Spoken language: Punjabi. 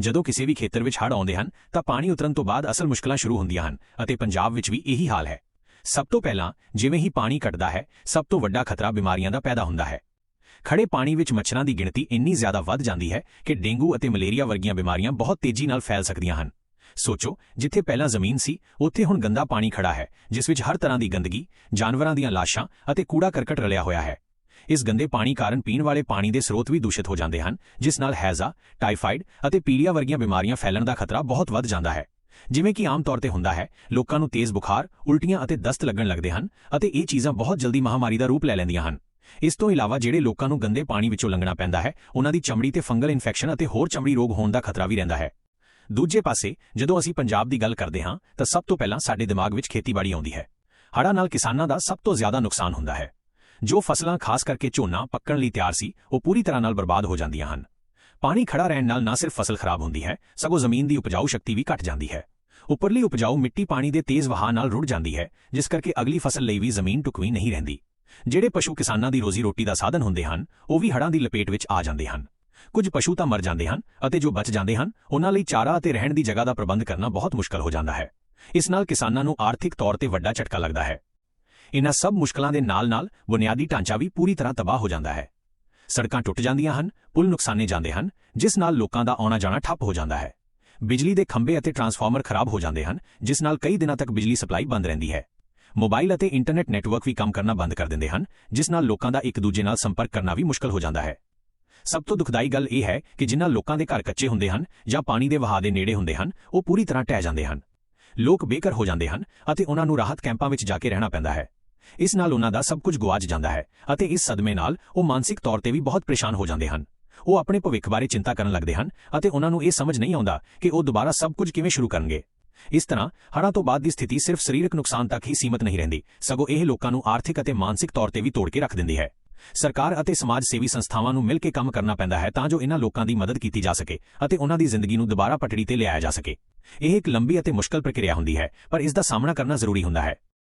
ਜਦੋਂ ਕਿਸੇ ਵੀ ਖੇਤਰ ਵਿੱਚ ਹੜ੍ਹ ਆਉਂਦੇ ਹਨ, ਤਾਂ ਪਾਣੀ ਉਤਰਨ ਤੋਂ ਬਾਅਦ ਅਸਲ ਮੁਸ਼ਕਲਾਂ ਸ਼ੁਰੂ ਹੁੰਦੀਆਂ ਹਨ ਅਤੇ ਪੰਜਾਬ ਵਿੱਚ ਵੀ ਇਹੀ ਹਾਲ ਹੈ। ਸਭ ਤੋਂ ਪਹਿਲਾਂ ਜਿਵੇਂ ਹੀ ਪਾਣੀ ਘਟਦਾ ਹੈ, ਸਭ ਤੋਂ ਵੱਡਾ ਖਤਰਾ ਬਿਮਾਰੀਆਂ ਦਾ ਪੈਦਾ ਹੁੰਦਾ ਹੈ। ਖੜੇ ਪਾਣੀ ਵਿੱਚ ਮੱਛਰਾਂ ਦੀ ਗਿਣਤੀ ਇੰਨੀ ਜ਼ਿਆਦਾ ਵੱਧ ਜਾਂਦੀ ਹੈ ਕਿ ਡੇਂਗੂ ਅਤੇ ਮਲੇਰੀਆ ਵਰਗੀਆਂ ਬਿਮਾਰੀਆਂ ਬਹੁਤ ਤੇਜ਼ੀ ਨਾਲ ਫੈਲ ਸਕਦੀਆਂ ਹਨ। ਸੋਚੋ, ਜਿੱਥੇ ਪਹਿਲਾਂ ਜ਼ਮੀਨ ਸੀ, ਉੱਥੇ ਹੁਣ ਗੰਦਾ ਪਾਣੀ ਖੜਾ ਹੈ, ਜਿਸ ਵਿੱਚ ਹਰ ਤਰ੍ਹਾਂ ਦੀ ਗੰਦਗੀ, ਜਾਨਵਰਾਂ ਦੀਆਂ ਲਾਸ਼ਾਂ ਅਤੇ ਕੂੜਾ ਕਰਕਟ ਰਲਿਆ ਹੋਇਆ ਹੈ। ਇਸ ਗੰਦੇ ਪਾਣੀ ਕਾਰਨ ਪੀਣ ਵਾਲੇ ਪਾਣੀ ਦੇ ਸਰੋਤ ਵੀ ਦੂਸ਼ਿਤ ਹੋ ਜਾਂਦੇ ਹਨ, ਜਿਸ ਨਾਲ ਹੈਜ਼ਾ ਟਾਈਫਾਈਡ ਅਤੇ ਪੀਲੀਆ ਵਰਗੀਆਂ ਬਿਮਾਰੀਆਂ ਫੈਲਣ ਦਾ ਖਤਰਾ ਬਹੁਤ ਵੱਧ ਜਾਂਦਾ ਹੈ। ਜਿਵੇਂ ਕਿ ਆਮ ਤੌਰ ਤੇ ਹੁੰਦਾ ਹੈ, ਲੋਕਾਂ ਨੂੰ ਤੇਜ਼ ਬੁਖਾਰ, ਉਲਟੀਆਂ ਅਤੇ ਦਸਤ ਲੱਗਣ ਲੱਗਦੇ ਹਨ ਅਤੇ ਇਹ ਚੀਜ਼ਾਂ ਬਹੁਤ ਜਲਦੀ ਮਹਾਮਾਰੀ ਦਾ ਰੂਪ ਲੈ ਲੈਂਦੀਆਂ ਹਨ। ਇਸ ਤੋਂ ਇਲਾਵਾ ਜਿਹੜੇ ਲੋਕਾਂ ਨੂੰ ਗੰਦੇ ਪਾਣੀ ਵਿੱਚੋਂ ਲੰਘਣਾ ਪੈਂਦਾ ਹੈ, ਉਹਨਾਂ ਦੀ ਚਮੜੀ ਤੇ ਫੰਗਲ ਇਨਫੈਕਸ਼ਨ ਅਤੇ ਹੋਰ ਚਮੜੀ ਰੋਗ ਹੋਣ ਦਾ ਖਤਰਾ ਵੀ ਰਹਿੰਦਾ ਹੈ। ਦੂਜੇ ਪਾਸੇ, ਜਦੋਂ ਅਸੀਂ ਪੰਜਾਬ ਦੀ ਗੱਲ ਕਰਦੇ ਹਾਂ, ਤਾਂ ਸਭ ਤੋਂ ਪਹਿਲਾਂ ਸਾਡੇ ਦਿਮਾਗ ਵਿੱਚ ਖੇਤੀਬਾੜੀ ਆਉਂਦੀ ਹੈ। ਹੜ੍ਹਾਂ ਨਾਲ ਕਿਸਾਨਾਂ ਦਾ ਸਭ ਤੋਂ ਜ਼ਿਆਦਾ ਨੁਕਸਾਨ ਹੁੰਦਾ ਹੈ। ਜੋ ਫਸਲਾਂ ਖਾਸ ਕਰਕੇ ਝੋਨਾ ਪੱਕਣ ਲਈ ਤਿਆਰ ਸੀ, ਉਹ ਪੂਰੀ ਤਰ੍ਹਾਂ ਨਾਲ ਬਰਬਾਦ ਹੋ ਜਾਂਦੀਆਂ ਹਨ। ਪਾਣੀ ਖੜਾ ਰਹਿਣ ਨਾਲ ਨਾ ਸਿਰਫ ਫਸਲ ਖਰਾਬ ਹੁੰਦੀ ਹੈ, ਸਗੋਂ ਜ਼ਮੀਨ ਦੀ ਉਪਜਾਊ ਸ਼ਕਤੀ ਵੀ ਘਟ ਜਾਂਦੀ ਹੈ। ਉੱਪਰਲੀ ਉਪਜਾਊ ਮਿੱਟੀ ਪਾਣੀ ਦੇ ਤੇਜ਼ ਵਹਾਅ ਨਾਲ ਰੁੜ ਜਾਂਦੀ ਹੈ, ਜਿਸ ਕਰਕੇ ਅਗਲੀ ਫਸਲ ਲਈ ਵੀ ਜ਼ਮੀਨ ਟੁਕਵੀਂ ਨਹੀਂ ਰਹਿੰਦੀ। ਜਿਹੜੇ ਪਸ਼ੂ ਕਿਸਾਨਾਂ ਦੀ ਰੋਜ਼ੀ ਰੋਟੀ ਦਾ ਸਾਧਨ ਹੁੰਦੇ ਹਨ, ਉਹ ਵੀ ਹੜ੍ਹਾਂ ਦੀ ਲਪੇਟ ਵਿੱਚ ਆ ਜਾਂਦੇ ਹਨ। ਕੁਝ ਪਸ਼ੂ ਤਾਂ ਮਰ ਜਾਂਦੇ ਹਨ ਅਤੇ ਜੋ ਬਚ ਜਾਂਦੇ ਹਨ, ਉਹਨਾਂ ਲਈ ਚਾਰਾ ਅਤੇ ਰਹਿਣ ਦੀ ਜਗ੍ਹਾ ਦਾ ਪ੍ਰਬੰਧ ਕਰਨਾ ਬਹੁਤ ਮੁਸ਼ਕਲ ਹੋ ਜਾਂਦਾ ਹੈ। ਇਸ ਨਾਲ ਕਿਸਾਨਾਂ ਨੂੰ ਆਰਥਿਕ ਤੌਰ ਤੇ ਵੱਡਾ ਝਟਕਾ ਲੱਗਦਾ ਹੈ। ਇਨ੍ਹਾਂ ਸਭ ਮੁਸ਼ਕਲਾਂ ਦੇ ਨਾਲ-ਨਾਲ ਬੁਨਿਆਦੀ ਢਾਂਚਾ ਵੀ ਪੂਰੀ ਤਰ੍ਹਾਂ ਤਬਾਹ ਹੋ ਜਾਂਦਾ ਹੈ। ਸੜਕਾਂ ਟੁੱਟ ਜਾਂਦੀਆਂ ਹਨ, ਪੁਲ ਨੁਕਸਾਨੇ ਜਾਂਦੇ ਹਨ, ਜਿਸ ਨਾਲ ਲੋਕਾਂ ਦਾ ਆਉਣਾ ਜਾਣਾ ਠੱਪ ਹੋ ਜਾਂਦਾ ਹੈ। ਬਿਜਲੀ ਦੇ ਖੰਭੇ ਅਤੇ ਟਰਾਂਸਫਾਰਮਰ ਖਰਾਬ ਹੋ ਜਾਂਦੇ ਹਨ, ਜਿਸ ਨਾਲ ਕਈ ਦਿਨਾਂ ਤੱਕ ਬਿਜਲੀ ਸਪਲਾਈ ਬੰਦ ਰਹਿੰਦੀ ਹੈ। ਮੋਬਾਈਲ ਅਤੇ ਇੰਟਰਨੈਟ ਨੈਟਵਰਕ ਵੀ ਕੰਮ ਕਰਨਾ ਬੰਦ ਕਰ ਦਿੰਦੇ ਹਨ, ਜਿਸ ਨਾਲ ਲੋਕਾਂ ਦਾ ਇੱਕ ਦੂਜੇ ਨਾਲ ਸੰਪਰਕ ਕਰਨਾ ਵੀ ਮੁਸ਼ਕਲ ਹੋ ਜਾਂਦਾ ਹੈ। ਸਭ ਤੋਂ ਦੁਖਦਾਈ ਗੱਲ ਇਹ ਹੈ ਕਿ ਜਿਨ੍ਹਾਂ ਲੋਕਾਂ ਦੇ ਘਰ ਕੱਚੇ ਹੁੰਦੇ ਹਨ ਜਾਂ ਪਾਣੀ ਦੇ ਵਹਾਅ ਦੇ ਨੇੜੇ ਹੁੰਦੇ ਹਨ, ਉਹ ਪੂਰੀ ਤਰ੍ਹਾਂ ਟਹਿ ਜਾਂਦੇ ਹਨ। ਲੋਕ ਬੇਘਰ ਹੋ ਜਾਂਦੇ ਹਨ ਅਤੇ ਉਹਨਾਂ ਨੂੰ ਰਾਹਤ ਕੈਂਪਾਂ ਵਿੱਚ ਜਾ ਕੇ ਰਹਿਣਾ ਪੈਂਦਾ ਹੈ। ਇਸ ਨਾਲ ਉਹਨਾਂ ਦਾ ਸਭ ਕੁਝ ਗੁਆਚ ਜਾਂਦਾ ਹੈ ਅਤੇ ਇਸ ਸਦਮੇ ਨਾਲ ਉਹ ਮਾਨਸਿਕ ਤੌਰ ਤੇ ਵੀ ਬਹੁਤ ਪਰੇਸ਼ਾਨ ਹੋ ਜਾਂਦੇ ਹਨ। ਉਹ ਆਪਣੇ ਭਵਿੱਖ ਬਾਰੇ ਚਿੰਤਾ ਕਰਨ ਲੱਗਦੇ ਹਨ ਅਤੇ ਉਹਨਾਂ ਨੂੰ ਇਹ ਸਮਝ ਨਹੀਂ ਆਉਂਦਾ ਕਿ ਉਹ ਦੁਬਾਰਾ ਸਭ ਕੁਝ ਕਿਵੇਂ ਸ਼ੁਰੂ ਕਰਨਗੇ। ਇਸ ਤਰ੍ਹਾਂ ਹੜ੍ਹਾਂ ਤੋਂ ਬਾਅਦ ਦੀ ਸਥਿਤੀ ਸਿਰਫ ਸਰੀਰਕ ਨੁਕਸਾਨ ਤੱਕ ਹੀ ਸੀਮਤ ਨਹੀਂ ਰਹਿੰਦੀ, ਸਗੋਂ ਇਹ ਲੋਕਾਂ ਨੂੰ ਆਰਥਿਕ ਅਤੇ ਮਾਨਸਿਕ ਤੌਰ ਤੇ ਵੀ ਤੋੜ ਕੇ ਰੱਖ ਦਿੰਦੀ ਹੈ। ਸਰਕਾਰ ਅਤੇ ਸਮਾਜ ਸੇਵੀ ਸੰਸਥਾਵਾਂ ਨੂੰ ਮਿਲ ਕੇ ਕੰਮ ਕਰਨਾ ਪੈਂਦਾ ਹੈ ਤਾਂ ਜੋ ਇਹਨਾਂ ਲੋਕਾਂ ਦੀ ਮਦਦ ਕੀਤੀ ਜਾ ਸਕੇ ਅਤੇ ਉਹਨਾਂ ਦੀ ਜ਼ਿੰਦਗੀ ਨੂੰ ਦੁਬਾਰਾ ਪਟੜੀ ਤੇ ਲਿਆਇਆ ਜਾ ਸਕੇ। ਇਹ ਇੱਕ ਲੰਬੀ ਅਤੇ ਮੁਸ਼ਕਲ ਪ੍ਰਕਿਰਿਆ ਹੁੰਦੀ ਹੈ, ਪਰ ਇਸ ਦਾ ਸਾਹਮਣਾ ਕਰਨਾ ਜ਼ਰੂਰੀ ਹੁੰਦਾ ਹੈ।